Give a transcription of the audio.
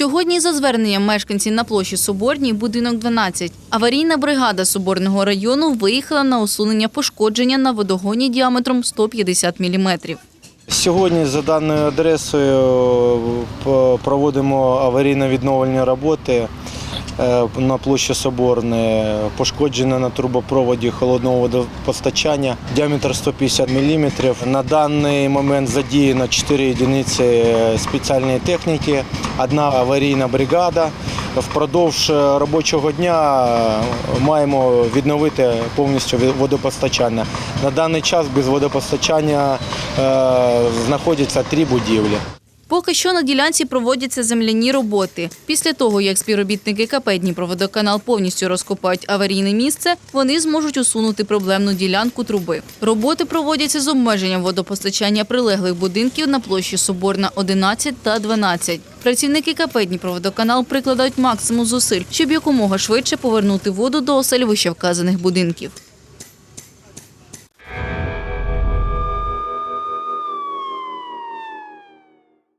Сьогодні за зверненням мешканців на площі Соборній, будинок 12, аварійна бригада Соборного району виїхала на усунення пошкодження на водогоні діаметром 150 мм. Сьогодні за даною адресою проводимо аварійно-відновлені роботи на площі Соборне. Пошкоджено на трубопроводі холодного водопостачання діаметр 150 мм. На даний момент задіяно 4 одиниці спеціальної техніки, одна аварійна бригада. Впродовж робочого дня маємо відновити повністю водопостачання. На даний час без водопостачання е, знаходяться три будівлі. Поки що на ділянці проводяться земляні роботи. Після того, як співробітники КП Дніпроводоканал повністю розкопають аварійне місце, вони зможуть усунути проблемну ділянку труби. Роботи проводяться з обмеженням водопостачання прилеглих будинків на площі Соборна 11 та 12. Працівники КП Дніпроводоканал прикладають максимум зусиль, щоб якомога швидше повернути воду до осель вищевказаних будинків.